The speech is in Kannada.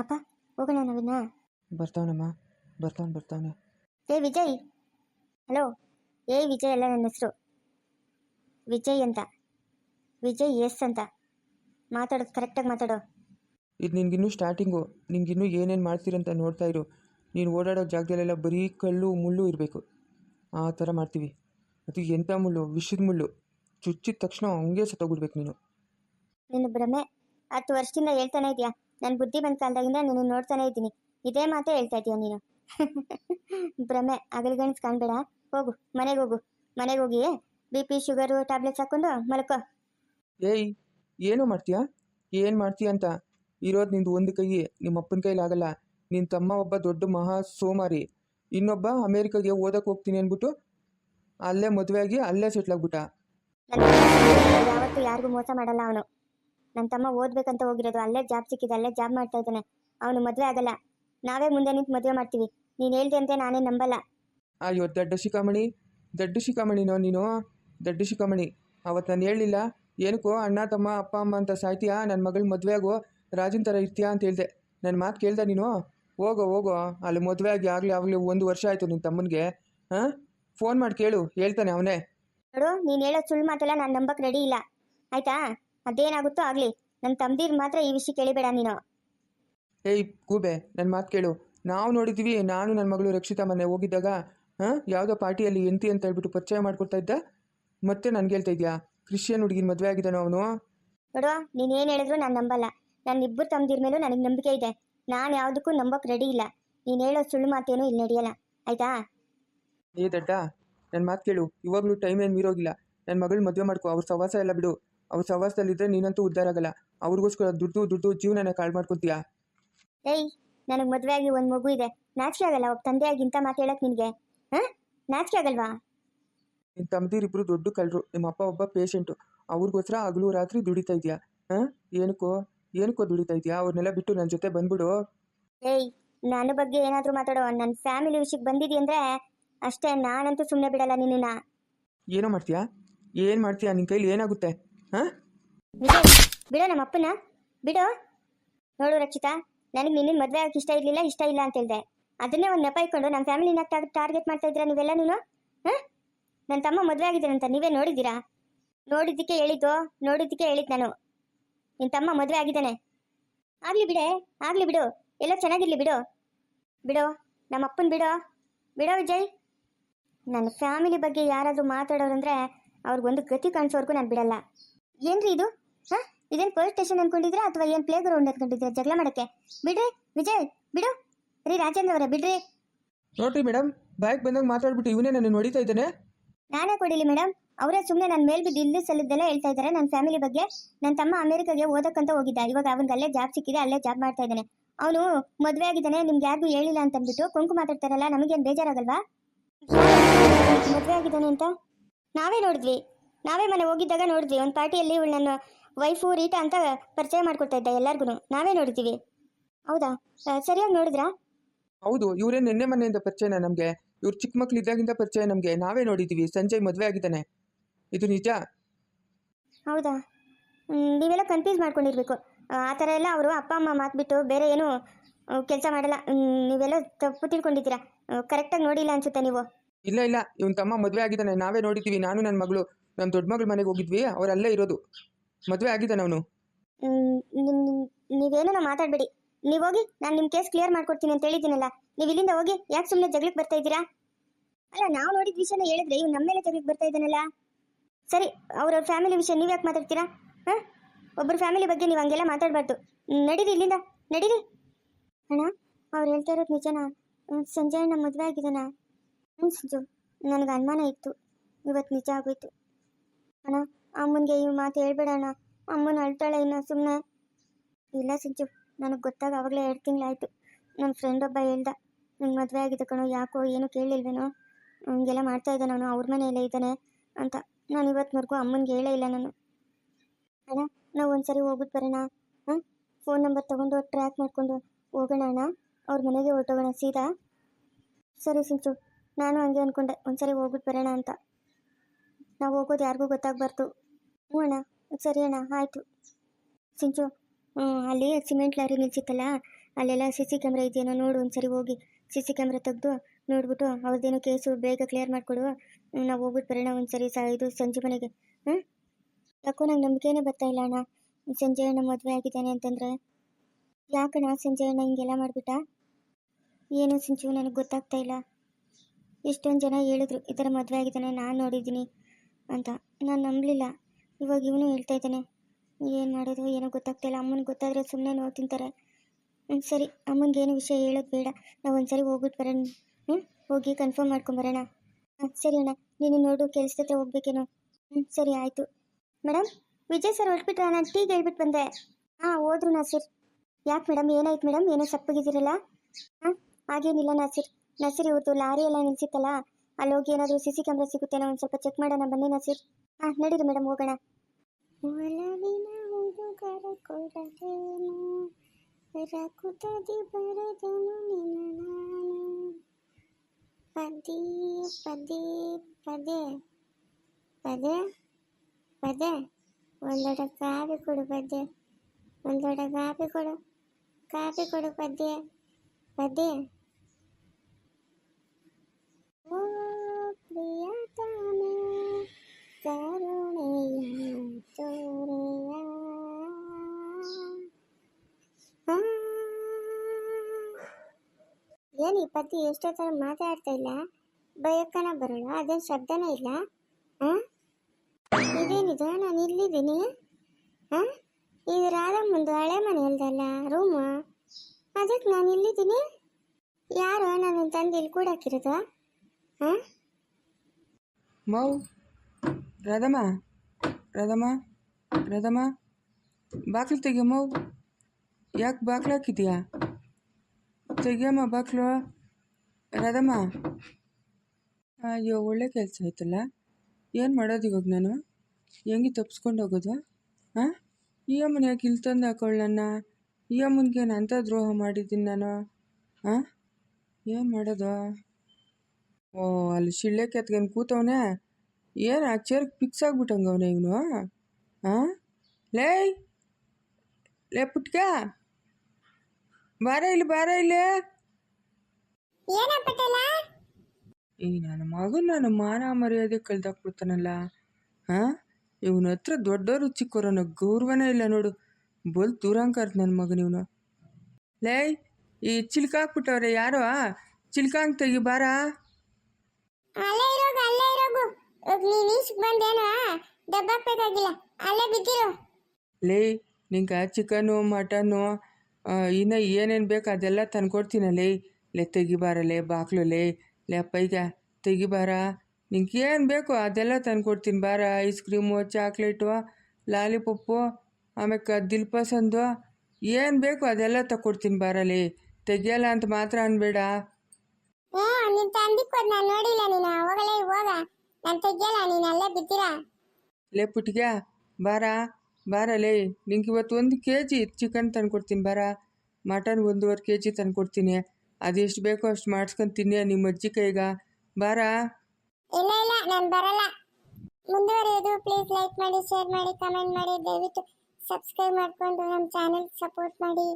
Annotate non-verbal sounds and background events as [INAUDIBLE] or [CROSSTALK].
ಅಪ್ಪ ಹೋಗೋಣ ನವೀನ ಬರ್ತಾವನಮ್ಮ ಬರ್ತಾವನೆ ಬರ್ತಾವನೆ. ಏ ವಿಜಯ್! ಹಲೋ ಏ ವಿಜಯ್ ಅಲ್ಲ ನನ್ನ ಹೆಸರು. ವಿಜಯ್ ಅಂತ. ವಿಜಯ್ ಎಸ್ ಅಂತ. ಮಾತಾಡೋದು ಕರೆಕ್ಟಾಗಿ ಮಾತಾಡೋ. ಇದು ನಿನ್ಗಿನ್ನೂ ಸ್ಟಾರ್ಟಿಂಗು ನಿನಗಿನ್ನೂ ಏನೇನು ಮಾಡ್ತೀರಂತ ನೋಡ್ತಾ ಇರು. ನೀನು ಓಡಾಡೋ ಜಾಗದಲ್ಲೆಲ್ಲ ಬರೀ ಕಲ್ಲು ಮುಳ್ಳು ಇರಬೇಕು. ಆ ಥರ ಮಾಡ್ತೀವಿ. ಅದು ಎಂಥ ಮುಳ್ಳು ವಿಷದ ಮುಳ್ಳು. ಚುಚ್ಚಿದ ತಕ್ಷಣ ಹಂಗೆ ಸತ್ತೋಗ್ಬಿಡ್ಬೇಕು ನೀನು. ನಿನ್ನ ಭ್ರಮೆ. ಹತ್ತು ವರ್ಷದಿಂದ ಹೇಳ್ತಾನೆ ಇದೆಯಾ? ನನ್ನ ಬುದ್ಧಿ ಬಂದ ಕಾಲದಾಗಿಂದ ನೀನು ನೋಡ್ತಾನೆ ಇದ್ದೀನಿ. ಇದೇ ಮಾತೇ ಹೇಳ್ತಾ ಇದೀಯ ನೀನು. [LAUGHS] ಭ್ರಮೆ ಅಗಲ್ಗಣಿಸ್ ಕಾಣ್ಬೇಡ. ಹೋಗು ಮನೆಗೆ ಹೋಗು. ಮನೆಗೆ ಹೋಗಿ ಬಿ ಪಿ ಶುಗರು ಟ್ಯಾಬ್ಲೆಟ್ಸ್ ಹಾಕೊಂಡು ಮಲ್ಕೋ. ಏಯ್ ಏನು ಮಾಡ್ತೀಯಾ? ಏನು ಮಾಡ್ತೀಯ ಅಂತ? ಇರೋದು ನಿಂದು ಒಂದು ಕೈ ನಿಮ್ಮ ಅಪ್ಪನ ಕೈಲಿ ಆಗಲ್ಲ. ನಿನ್ ತಮ್ಮ ಒಬ್ಬ ದೊಡ್ಡ ಮಹಾ ಸೋಮಾರಿ. ಇನ್ನೊಬ್ಬ ಅಮೇರಿಕಾಗೆ ಓದಕ್ಕೆ ಹೋಗ್ತೀನಿ ಅಂದ್ಬಿಟ್ಟು ಅಲ್ಲೇ ಮದುವೆ ಆಗಿ ಅಲ್ಲೇ ಸೆಟ್ಲಾಗ್ಬಿಟ್ಟ ಯಾವತ್ತೂ ಯಾರಿಗೂ ಮೋಸ ಮಾಡಲ್ಲ ಅವನು. ನನ್ನ ತಮ್ಮ ಓದ್ಬೇಕಂತ ಹೋಗಿರೋದು ಅಲ್ಲೇ ಜಾಬ್ ಸಿಕ್ಕಿದೆ ಅಲ್ಲೇ ಜಾಬ್ ಮಾಡ್ತಾ ಇದ್ದಾನೆ. ಅವನು ಮದುವೆ ಆಗಲ್ಲ. ನಾವೇ ಮುಂದೆ ನಿಂತು ಮದುವೆ ಮಾಡ್ತೀವಿ. ನೀನು ಹೇಳ್ದೆ ಅಂತ ನಾನೇ ನಂಬಲ್ಲ. ಅಯ್ಯೋ ದಡ್ಡ ಶಿಖಾಮಣಿ ದಡ್ಡ ಶಿಖಾಮಣಿನೋ ನೀನು? ದಡ್ಡ ಶಿಖಾಮಣಿ ಅವತ್ತು ನಾನು ಹೇಳಲಿಲ್ಲ. ಏನಕ್ಕೋ ಅಣ್ಣ ತಮ್ಮ ಅಪ್ಪ ಅಮ್ಮ ಅಂತ ಸಾಯ್ತೀಯಾ? ನನ್ನ ಮಗಳ ಮದುವೆ ಆಗೋ ರಾಜನ್ ಥರ ಇರ್ತೀಯಾ ಅಂತ ಹೇಳಿದೆ. ನನ್ನ ಮಾತು ಕೇಳ್ದೆ ನೀನು? ಹೋಗೋ ಹೋಗೋ. ಅಲ್ಲಿ ಮದುವೆ ಆಗಿ ಆಗಲಿ ಆಗಲಿ ಒಂದು ವರ್ಷ ಆಯಿತು ನಿನ್ನ ತಮ್ಮನಿಗೆ. ಹಾಂ? ಫೋನ್ ಮಾಡಿ ಕೇಳು. ಹೇಳ್ತಾನೆ ಅವನೇ. ನೋಡು ನೀನು ಹೇಳೋ ಸುಳ್ಳು ಮಾತೆಲ್ಲ ನಾನು ನಂಬಕ್ಕೆ ರೆಡಿ ಇಲ್ಲ. ಆಯ್ತಾ? ಅದೇನಾಗುತ್ತೋ ಆಗಲಿ. ನನ್ನ ತಮ್ಮದಿರ್ ಮಾತ್ರ ಈ ವಿಷಯ ಕೇಳಿಬೇಡ ನೀನು. ಏಯ್ ಗೂಬೆ ನನ್ನ ಮಾತು ಕೇಳು. ನಾವು ನೋಡಿದ್ವಿ ನಾನು ನನ್ನ ಮಗಳು ರಕ್ಷಿತಾ ಮನೆ ಹೋಗಿದ್ದಾಗ ಹಾಂ ಯಾವುದೋ ಪಾರ್ಟಿಯಲ್ಲಿ ಎಂತಿ ಅಂತ ಹೇಳ್ಬಿಟ್ಟು ಪರಿಚಯ ಮಾಡ್ಕೊಡ್ತಾ ಇದ್ದ. ಮತ್ತೆ ನನಗೆ ಹೇಳ್ತಾ ಇದೆಯಾ? ಕ್ರಿಶ್ಚಿಯನ್ ಹುಡುಗಿನ ಮದುವೆ ಆಗಿದ್ದಾನೋ ಅವನು? ನೋಡುವ ನೀನು ಏನು ಹೇಳಿದ್ರು ನಾನು ನಂಬಲ್ಲ. ನನ್ನ ಇಬ್ಬರು ತಮ್ಮದಿರ ಮೇಲೂ ನನಗೆ ನಂಬಿಕೆ ಇದೆ. ನಾನು ಯಾವುದಕ್ಕೂ ನಂಬಕ್ಕೆ ರೆಡಿ ಇಲ್ಲ. ನೀನು ಹೇಳೋ ಸುಳ್ಳು ಮಾತೇನು ಇಲ್ಲಿ ನಡೆಯಲ್ಲ. ಆಯ್ತಾ? ಏ ದಡ್ಡ ನನ್ನ ಮಾತು ಕೇಳು. ಇವಾಗಲೂ ಟೈಮ್ ಏನು ಮೀರೋಗಿಲ್ಲ. ನನ್ನ ಮಗಳು ಮದುವೆ ಮಾಡ್ಕೊ ಅವ್ರ ಸವಾಸ ಎಲ್ಲ ಬಿಡು. ಅವ್ರ ಸವಾಸದಲ್ಲಿದ್ದರೆ ನೀನಂತೂ ಉದ್ಧಾರ ಆಗಲ್ಲ. ಅವ್ರಿಗೋಸ್ಕರ ದುಡ್ಡು ದುಡ್ಡು ಜೀವನ ಕಾಳು ಮಾಡ್ಕೊತೀಯ? ಏಯ್ ನನಗೆ ಮದುವೆ ಆಗಿ ಒಂದು ಮಗು ಇದೆ. ನಾಚಿಕೆ ಆಗಲ್ಲ ಒಬ್ಬ ತಂದೆಯಾಗಿ ಇಂಥ ಮಾತು ಹೇಳಕ್ಕೆ ನಿನಗೆ. ಹಾಂ? ನಾಚಿಕೆ ಆಗಲ್ವಾ? ನಿನ್ನ ತಮ್ಮದಿರಿಬ್ರು ದೊಡ್ಡ ಕಳ್ಳರು ನಿಮ್ಮ ಅಪ್ಪ ಒಬ್ಬ ಪೇಷಂಟು. ಅವ್ರಿಗೋಸ್ಕರ ಹಗಲು ರಾತ್ರಿ ದುಡಿತಾ ಇದೆಯಾ? ಹಾಂ? ಏನಕ್ಕೋ ಏನಕ್ಕೋ ದುಡಿತಾ ಇದೆಯಾ? ಅವ್ರನ್ನೆಲ್ಲ ಬಿಟ್ಟು ನನ್ನ ಜೊತೆ ಬಂದ್ಬಿಡು. ಏಯ್ ನನ್ನ ಬಗ್ಗೆ ಏನಾದರೂ ಮಾತಾಡೋ ನನ್ನ ಫ್ಯಾಮಿಲಿ ವಿಷಯಕ್ಕೆ ಬಂದಿದ್ದಿ ಅಂದರೆ ಅಷ್ಟೇ ನಾನಂತೂ ಸುಮ್ಮನೆ ಬಿಡಲ್ಲ ನಿನ್ನ ಏನೋ ಮಾಡ್ತೀಯಾ? ಏನು ಮಾಡ್ತೀಯಾ? ನಿನ್ನ ಕೈಲಿ ಏನಾಗುತ್ತೆ? ಹಾಂ? ವಿಜಯ್ ಬಿಡೋ ನಮ್ಮ ಅಪ್ಪನ. ಬಿಡು. ನೋಡು ರಕ್ಷಿತಾ, ನನಗೆ ನಿನ್ನ ಮದುವೆ ಆಗಕ್ಕೆ ಇಷ್ಟ ಇರಲಿಲ್ಲ, ಇಷ್ಟ ಇಲ್ಲ ಅಂತ ಹೇಳಿದೆ. ಅದನ್ನೇ ಒಂದು ನೆಪ ಇಟ್ಕೊಂಡು ನಮ್ಮ ಫ್ಯಾಮಿಲಿನ ಟಾರ್ಗೆಟ್ ಮಾಡ್ತಾ ಇದ್ದೀರಾ ನೀವೆಲ್ಲ ನೀನು? ಹಾಂ? ನನ್ನ ತಮ್ಮ ಮದುವೆ ಆಗಿದ್ದಾನಂತ ನೀವೇ ನೋಡಿದ್ದೀರಾ? ನೋಡಿದ್ದಕ್ಕೆ ಹೇಳಿದ್ದು ನೋಡಿದ್ದಕ್ಕೆ ಹೇಳಿದ್ದು ನಾನು. ನಿನ್ನ ತಮ್ಮ ಮದುವೆ ಆಗಿದ್ದಾನೆ. ಆಗಲಿ ಬಿಡೆ, ಆಗಲಿ ಬಿಡು. ಎಲ್ಲ ಚೆನ್ನಾಗಿರ್ಲಿ ಬಿಡು. ಬಿಡು, ನಮ್ಮ ಅಪ್ಪನ ಬಿಡು. ಬಿಡೋ ವಿಜಯ್? ನನ್ನ ಫ್ಯಾಮಿಲಿ ಬಗ್ಗೆ ಯಾರಾದರೂ ಮಾತಾಡೋರಂದ್ರೆ ಅವ್ರಿಗೊಂದು ಗತಿ ಕಾಣಿಸೋರ್ಗೂ ನಾನು ಬಿಡಲ್ಲ. ಏನ್ರಿ ಇದು? ಹಾ? ಇದೇನು ಪೊಲೀಸ್ ಸ್ಟೇಷನ್ ಅನ್ಕೊಂಡಿದ್ರಾ ಅಥವಾ ಏನ್ ಪ್ಲೇ ಗ್ರೌಂಡ್ ಅನ್ಕೊಂಡಿದ್ರಾ ಜಗಳ ಮಾಡಕ್ಕೆ? ಬಿಡ್ರಿ ವಿಜಯ್ ಬಿಡು. ರೀ ರಾಜೇಂದ್ರ ಅವರೇ ಬಿಡ್ರಿ. ನೋಡ್ರಿ ಮೇಡಮ್ ಬ್ಯಾಗ್ ಬಂದಾಗ ಮಾತಾಡ್ಬಿಟ್ಟು ಇವನೇ ನನ್ನ ಹೊಡಿತಾ ಇದ್ದಾನೆ. ನಾನೇ ಕೊಡಿಲಿ ಮೇಡಮ್ ಅವರೇ ಸುಮ್ಮನೆ ನನ್ನ ಮೇಲ್ ಬಿದ್ದು ಇಲ್ಲಿ ಸಲ್ಲಿದ್ದೆಲ್ಲ ಹೇಳ್ತಾ ಇದ್ದಾರೆ. ನನ್ನ ಫ್ಯಾಮಿಲಿ ಬಗ್ಗೆ ನನ್ನ ತಮ್ಮ ಅಮೆರಿಕಾಗೆ ಓದಕ್ಕಂತ ಹೋಗಿದ್ದ. ಇವಾಗ ಅವನಿಗೆ ಅಲ್ಲೇ ಜಾಬ್ ಸಿಕ್ಕಿದೆ ಅಲ್ಲೇ ಜಾಬ್ ಮಾಡ್ತಾ ಇದ್ದಾನೆ. ಅವನು ಮದುವೆ ಆಗಿದ್ದಾನೆ ನಿಮ್ಗೆ ಯಾರಿಗೂ ಹೇಳಿಲ್ಲ ಅಂತ ಅಂದ್ಬಿಟ್ಟು ಕುಂಕು ಮಾತಾಡ್ತಾರಲ್ಲ ನಮಗೇನು ಬೇಜಾರಾಗಲ್ವಾ? ಮದುವೆ ಆಗಿದ್ದಾನೆ ಅಂತ? ನಾವೇ ನೋಡಿದ್ವಿ. ನಾವೇ ಮನೆ ಹೋಗಿದ್ದಾಗ ನೋಡಿದ್ವಿ. ಒಂದು ಪಾರ್ಟಿಯಲ್ಲಿ ಇವಳು ನನ್ನ ವೈಫು ರೀಟಾ ಅಂತ ಪರಿಚಯ ಮಾಡ್ಕೊಡ್ತಾ ಇದ್ದ ಎಲ್ಲರಿಗೂ ನಾವೇ ನೋಡಿದ್ದೀವಿ ಹೌದಾ? ಸರಿಯಾಗಿ ನೋಡಿದ್ರಾ? ಹೌದು ಇವರೇ ನಿನ್ನೆ ಮನೆಯಿಂದ ಪರಿಚಯನ ನಮಗೆ. ಇವ್ರು ಚಿಕ್ಕ ಮಕ್ಳು ಇದ್ದಾಗಿಂದ ಪರಿಚಯ ನಮಗೆ. ನಾವೇ ನೋಡಿದ್ದೀವಿ ಸಂಜಯ್ ಮದುವೆ ಆಗಿದ್ದಾನೆ. ಇದು ನಿಜ? ಹೌದಾ? ಮ್, ನೀವೆಲ್ಲ ಕನ್ಫ್ಯೂಸ್ ಮಾಡ್ಕೊಂಡಿರ್ಬೇಕು. ಆ ಥರ ಎಲ್ಲ ಅವರು ಅಪ್ಪ ಅಮ್ಮ ಮಾತು ಬಿಟ್ಟು ಬೇರೆ ಏನು ಕೆಲಸ ಮಾಡಲ್ಲ. ಮ್, ನೀವೆಲ್ಲ ತಪ್ಪು ತಿಳ್ಕೊಂಡಿದ್ದೀರಾ? ಕರೆಕ್ಟಾಗಿ ನೋಡಿಲ್ಲ ಅನ್ಸುತ್ತೆ ನೀವು? ಇಲ್ಲ ಇಲ್ಲ. ಇವನ್ ತಮ್ಮ ಮದುವೆ ಆಗಿದ್ದಾನೆ. ನಾವೇ ನೋಡಿದ್ದೀವಿ ನಾನು ನನ್ನ ಮಗಳು. ನಮ್ಮ ದೊಡ್ಡ ಮಗಳ ಮನೆಗೆ ಹೋಗಿದ್ವಿ ಅವ್ರು ಇರೋದು. ಮದುವೆ ಆಗಿದ್ದಾನೆ ಅವನು. ನೀವೇನೋ ಮಾತಾಡಬೇಡಿ. ನೀವು ಹೋಗಿ, ನಾನು ನಿಮ್ಮ ಕೇಸ್ ಕ್ಲಿಯರ್ ಮಾಡ್ಕೊಡ್ತೀನಿ ಅಂತ ಹೇಳಿದ್ದೀನಲ್ಲ. ನೀವು ಇಲ್ಲಿಂದ ಹೋಗಿ ಯಾಕೆ ಸುಮ್ಮನೆ ಜಗಳಕ್ಕೆ ಬರ್ತಾ ಇದ್ದೀರಾ? ಅಲ್ಲ, ನಾವು ನೋಡಿದ ವಿಷಯನ ಹೇಳಿದ್ರೆ ಇವ್ ನಮ್ಮ ಮೇಲೆ ಜಗಳಕ್ಕೆ ಬರ್ತಾ ಇದ್ದಾನಲ್ಲ. ಸರಿ, ಅವ್ರ ಫ್ಯಾಮಿಲಿ ವಿಷಯ ನೀವು ಯಾಕೆ ಮಾತಾಡ್ತೀರಾ? ಹಾಂ? ಒಬ್ಬರ ಫ್ಯಾಮಿಲಿ ಬಗ್ಗೆ ನೀವು ಹಂಗೆಲ್ಲ ಮಾತಾಡಬಾರ್ದು. ನಡೀರಿ ಇಲ್ಲಿಂದ, ನಡೀರಿ. ಅಣ್ಣ, ಅವ್ರು ಹೇಳ್ತಾ ಇರೋದು ನಿಜನಾ? ಸಂಜಯ್ ಅಣ್ಣ ಮದುವೆ ಆಗಿದ್ದಾನ? ಹ್ಞೂ ನನಗೆ ಅನುಮಾನ ಇತ್ತು. ಇವತ್ತು ನಿಜ ಆಗೋಯ್ತು. ಅಣ್ಣ, ಅಮ್ಮನಿಗೆ ಈ ಮಾತು ಹೇಳ್ಬೇಡ ಅಣ್ಣ. ಅಮ್ಮನ ಅಳ್ತಾಳೆ ಇನ್ನು ಸುಮ್ಮನೆ ಇಲ್ಲ ಸಿಂಚು, ನನಗೆ ಗೊತ್ತಾಗ ಆವಾಗಲೇ ಎರಡು ತಿಂಗಳಾಯಿತು ನನ್ನ ಫ್ರೆಂಡ್ ಒಬ್ಬ ಹೇಳ್ದ ನಂಗೆ ಮದುವೆ ಆಗಿದೆ ಕಣೋ, ಯಾಕೋ ಏನು ಕೇಳಿಲ್ವೇನೋ? ಹಂಗೆಲ್ಲ ಮಾಡ್ತಾ ಇದ್ದ ನಾನು, ಅವ್ರ ಮನೆಯಲ್ಲೇ ಇದ್ದಾನೆ ಅಂತ. ನಾನು ಇವತ್ತಿನವರೆಗೂ ಅಮ್ಮನಿಗೆ ಹೇಳೇ ಇಲ್ಲ ನಾನು. ಅಣ್ಣ, ನಾವು ಒಂದ್ಸರಿ ಹೋಗ್ಬಿಟ್ಟು ಬರೋಣ. ಹಾಂ? ಫೋನ್ ನಂಬರ್ ತೊಗೊಂಡು ಟ್ರ್ಯಾಕ್ ಮಾಡಿಕೊಂಡು ಹೋಗೋಣ ಅಣ್ಣ. ಅವ್ರ ಮನೆಗೆ ಹೊರಟೋಗೋಣ, ಸೀದಾ? ಸರಿ ಸಿಂಚು, ನಾನು ಹಂಗೆ ಅಂದ್ಕೊಂಡೆ ಒಂದ್ಸರಿ ಹೋಗ್ಬಿಟ್ಟು ಬರೋಣ ಅಂತ. ನಾವು ಹೋಗೋದು ಯಾರಿಗೂ ಗೊತ್ತಾಗಬಾರ್ದು. ಹ್ಞೂ ಅಣ್ಣ, ಸರಿ ಅಣ್ಣ, ಆಯಿತು. ಸಿಂಚು ಅಲ್ಲಿ ಸಿಮೆಂಟ್ ಲಾರಿ ನಿಲ್ಸಿತ್ತಲ್ಲ, ಅಲ್ಲೆಲ್ಲ ಸಿ ಸಿ ಕ್ಯಾಮ್ರಾ ಇದೆಯೇನೋ ನೋಡು ಒಂದ್ಸರಿ ಹೋಗಿ. ಸಿ ಸಿ ಕ್ಯಾಮ್ರಾ ತೆಗೆದು ನೋಡ್ಬಿಟ್ಟು ಅವ್ರದ್ದೇನೋ ಕೇಸು ಬೇಗ ಕ್ಲಿಯರ್ ಮಾಡಿಕೊಡು. ನಾವು ಹೋಗ್ಬಿಟ್ಟು ಬರೋಣ ಒಂದ್ಸರಿ ಸ, ಇದು ಸಂಜೆ ಮನೆಗೆ. ಹಾಂ ಯಾಕೋ ನಂಗೆ ನಂಬಿಕೆನೇ ಬರ್ತಾ ಇಲ್ಲ ಅಣ್ಣ. ಸಂಜೆ ಅಣ್ಣ ಮದುವೆ ಆಗಿದ್ದಾನೆ ಅಂತಂದರೆ. ಯಾಕಣ್ಣ ಸಂಜೆ ಅಣ್ಣ ಹಿಂಗೆಲ್ಲ ಮಾಡಿಬಿಟ್ಟ? ಏನು ಸಿಂಚು, ನನಗೆ ಗೊತ್ತಾಗ್ತಾ ಇಲ್ಲ. ಎಷ್ಟೊಂದು ಜನ ಹೇಳಿದ್ರು, ಈ ಥರ ಮದುವೆ ಆಗಿದ್ದಾನೆ, ನಾನು ನೋಡಿದ್ದೀನಿ. ಅಂತ. ನಾನು ನಂಬಲಿಲ್ಲ. ಇವಾಗ ಇವನು ಹೇಳ್ತಾ ಇದ್ದಾನೆ. ಏನು ಮಾಡೋದು, ಏನೋ ಗೊತ್ತಾಗ್ತಾ ಇಲ್ಲ. ಅಮ್ಮನಿಗೆ ಗೊತ್ತಾದರೆ ಸುಮ್ಮನೆ ನೋವು ತಿಂತಾರೆ. ಹ್ಞೂ ಸರಿ. ಅಮ್ಮನಿಗೇನು ವಿಷಯ ಹೇಳೋದು ಬೇಡ. ನಾವು ಒಂದ್ಸರಿ ಹೋಗ್ಬಿಟ್ಟು ಬರೋಣ. ಹ್ಞೂ ಹೋಗಿ ಕನ್ಫರ್ಮ್ ಮಾಡ್ಕೊಂಬರೋಣ ಹಾಂ ಸರಿ ಅಣ್ಣ. ನೀನು ನೋಡು ಕೆಲಸದ ಹೋಗ್ಬೇಕೇನೋ. ಹ್ಞೂ ಸರಿ, ಆಯಿತು. ಮೇಡಮ್ ವಿಜಯ್ ಸರ್ ಹೊರಟ್ಬಿಟ್ರೆ? ನಾನು ಟೀಗೆ ಹೇಳ್ಬಿಟ್ಟು ಬಂದೆ. ಹಾಂ, ಹೋದ್ರು ನಾಸಿರ್. ಯಾಕೆ ಮೇಡಮ್ ಏನಾಯ್ತು ಮೇಡಮ್ ಏನೋ ಸಪ್ಪಗಿದ್ದೀರಲ್ಲ? ಹಾಂ, ಹಾಗೇನಿಲ್ಲ ನಾಸಿರ್. ನಸೀರ್ ಇವತ್ತು ಲಾರಿ ಎಲ್ಲ ನಿಲ್ಸಿತ್ತಲ್ಲ? ಅಲ್ಲಿ ಹೋಗಿ ಏನಾದರೂ ಸಿ ಸಿ ಕ್ಯಾಮ್ರಾ ಸಿಗುತ್ತೇನೋ ಒಂದು ಸ್ವಲ್ಪ ಚೆಕ್ ಮಾಡೋಣ. ಬನ್ನಿ ನಸೀರ್. ಹಾಂ, ನಡೀರಿ ಮೇಡಮ್ ಹೋಗೋಣ. ಒಲವಿನ ಹುಡುಗರ ಕೊಡಲೇನು? ರಕುತದಿ ಬರೆದನು ನಿನ್ನ ನಾನು. ಪದೇ ಪದೇ ಪದೇ ಪದೇ ಪದೇ, ಒಂದೊಡ ಕಾಫಿ ಕೊಡು ಪದ್ಯ. ಒಂದೊಡ ಕಾಫಿ ಕೊಡು. ಕಾಫಿ ಕೊಡು ಪದ್ಯ. ಪದ್ಯ ಓ ಪ್ರಿಯತಮ ಕರುಣೆಯ ತೋರೆಯ ಆ. ಏನು ಈ ಪತಿ ಎಷ್ಟೋ ಥರ ಮಾತಾಡ್ತಾ ಇಲ್ಲ. ಬಯಕ್ಕನ ಬರೋಣ ಅದೇನು ಶಬ್ದನೇ ಇಲ್ಲ. ಹಾಂ ಇದೇನಿದು ನಾನು ಇಲ್ಲಿದ್ದೀನಿ ಹಾಂ ಇದು ರಾಧಮ್ಮಂದು ಹಳೆ ಮನೆ ಅಲ್ದಲ್ಲ ರೂಮು ಅದಕ್ಕೆ ನಾನು ಇಲ್ಲಿದ್ದೀನಿ. ಯಾರು ನಾನು ತಂದು ಇಲ್ಲಿ ಕೂಡಾಕಿರೋದು ಹಾಂ ಮೌ, ರಾಧಮ್ಮ ರಾಧಮ್ಮ ರಾಧಮ್ಮ. ಬಾಕ್ಲು ತೆಗಿ ಮೌ. ಯಾಕೆ ಬಾಕ್ಲು ಹಾಕಿದ್ಯಾ ತೆಗಿಯಮ್ಮ ಬಾಕ್ಲು ರಾಧಮ್ಮ ಅಯ್ಯೋ, ಒಳ್ಳೆ ಕೆಲಸ ಆಯ್ತಲ್ಲ. ಏನು ಮಾಡೋದು ಇವಾಗ ನಾನು? ಹೆಂಗೆ ತಪ್ಪಿಸ್ಕೊಂಡು ಹೋಗೋದು? ಹಾಂ ಈ ಅಮ್ಮನ ಯಾಕೆ ಇಲ್ಲಿ ತಂದು ಹಾಕೊಳ್ಳೋಣ ಈ ಅಮ್ಮನಿಗೆ ನಾನು ಅಂಥ ದ್ರೋಹ ಮಾಡಿದ್ದೀನಿ ನಾನು? ಹಾಂ ಏನು ಮಾಡೋದು? ಓ, ಅಲ್ಲಿ ಶಿಳ್ಳೆ ಕೆತ್ಕೊಂಡು ಕೂತವನೆ. ಏನು ಆ ಚೇರ್ಗೆ ಫಿಕ್ಸ್ ಆಗ್ಬಿಟ್ಟಂಗೆ ಅವನೇ ಇವನು? ಹಾಂ ಲೇ ಲೇ ಪುಟ್ಕ. ಬಾರ ಇಲ್ಲಿ ಬಾರ ಇಲ್ಲಿ. ಈ ನನ್ನ ಮಗು ನನ್ನ ಮಾನ ಮರ್ಯಾದೆ ಕಳ್ದಾಕ್ಬಿಡ್ತಾನಲ್ಲ. ಹಾಂ? ಇವನ ಹತ್ರ ದೊಡ್ಡವರು ರುಚಿ ಕೊರೋನ ಗೌರವನೇ ಇಲ್ಲ ನೋಡು. ಬಲ್ ದೂರಂಕರ್ತ ನನ್ನ ಮಗನ ಇವನು. ಲೇ ಈ ಚಿಲ್ಕ ಹಾಕ್ಬಿಟ್ಟವ್ರೆ ಯಾರೋ? ಚಿಲ್ಕಾಂಗ್ ತೆಗಿ ಬಾರ. ಅಲ್ಲೇ ಇರೋಗು ಅಲ್ಲೇ ಇರೋಗು ನೀನು ಬಂದೇನೋ ದಬ್ಬಾಕ್ಬೇಕಾಗಿಲ್ಲ. ಅಲ್ಲೇ ಬಿದ್ದಿರು. ಲೇ ನಿಂಗೆ ಚಿಕನು ಮಟನ್ನು ಇನ್ನು ಏನೇನು ಬೇಕು ಅದೆಲ್ಲ ತಂದ್ಕೊಡ್ತೀನಲ್ಲೇ ಲೇ ತೆಗಿಬಾರಲೇ ಬಾಕ್ಲು ಲೇ ಅಪ್ಪಯ್ಯ ತೆಗಿಬಾರ? ನಿಂಗೆ ಏನು ಬೇಕು ಅದೆಲ್ಲ ತಂದ್ಕೊಡ್ತೀನಿ ಬಾರ. ಐಸ್ ಕ್ರೀಮು ಚಾಕ್ಲೇಟು ಲಾಲಿಪಪ್ಪು ಆಮೇಲೆ ದಿಲ್ ಪಸಂದು ಏನು ಬೇಕು ಅದೆಲ್ಲ ತಗೊಡ್ತೀನಿ ಬಾರಲೇ. ತೆಗಿಯಲ್ಲ ಅಂತ ಮಾತ್ರ ಅನ್ಬೇಡ. ಹ್ಞೂ ನಿನ್ ನೋಡಿಲ್ಲ ನೀನು. ಹೋಗಲೇ ಹೋಗ. ನಾನು ತೆಗಿಯಲ್ಲ ನೀನು ಅಲ್ಲೇ ಬಿದ್ದಿರ? ಲೇ ಪುಟ್ಗ ಬಾರ. ಬಾರ ಲೇ ನಿಂಗೆ ಇವತ್ತು ಒಂದು ಕೆ ಜಿ ಚಿಕನ್ ತಂದ್ಕೊಡ್ತೀನಿ ಬಾರ. ಮಟನ್ ಒಂದೂವರೆ ಕೆ ಜಿ ತಂದ್ಕೊಡ್ತೀನಿ ಅದೆಷ್ಟು ಬೇಕೋ ಅಷ್ಟು ಮಾಡಿಸ್ಕೊಂಡು ತಿನ್ನಿ ನಿಮ್ಮ ಅಜ್ಜಿ ಕೈಗ. ಬಾರ? ಇಲ್ಲ ಇಲ್ಲ, ನಾನು ಬರಲ್ಲ. ಮುಂದುವರಿಯೋದು ಪ್ಲೀಸ್ ಲೈಕ್ ಮಾಡಿ ಶೇರ್ ಮಾಡಿ ಕಮೆಂಟ್ ಮಾಡಿ, ದಯವಿಟ್ಟು ಸಬ್ಸ್ಕ್ರೈಬ್ ಮಾಡಿಕೊಂಡು ನಮ್ಮ ಚಾನೆಲ್ ಸಪೋರ್ಟ್ ಮಾಡಿ.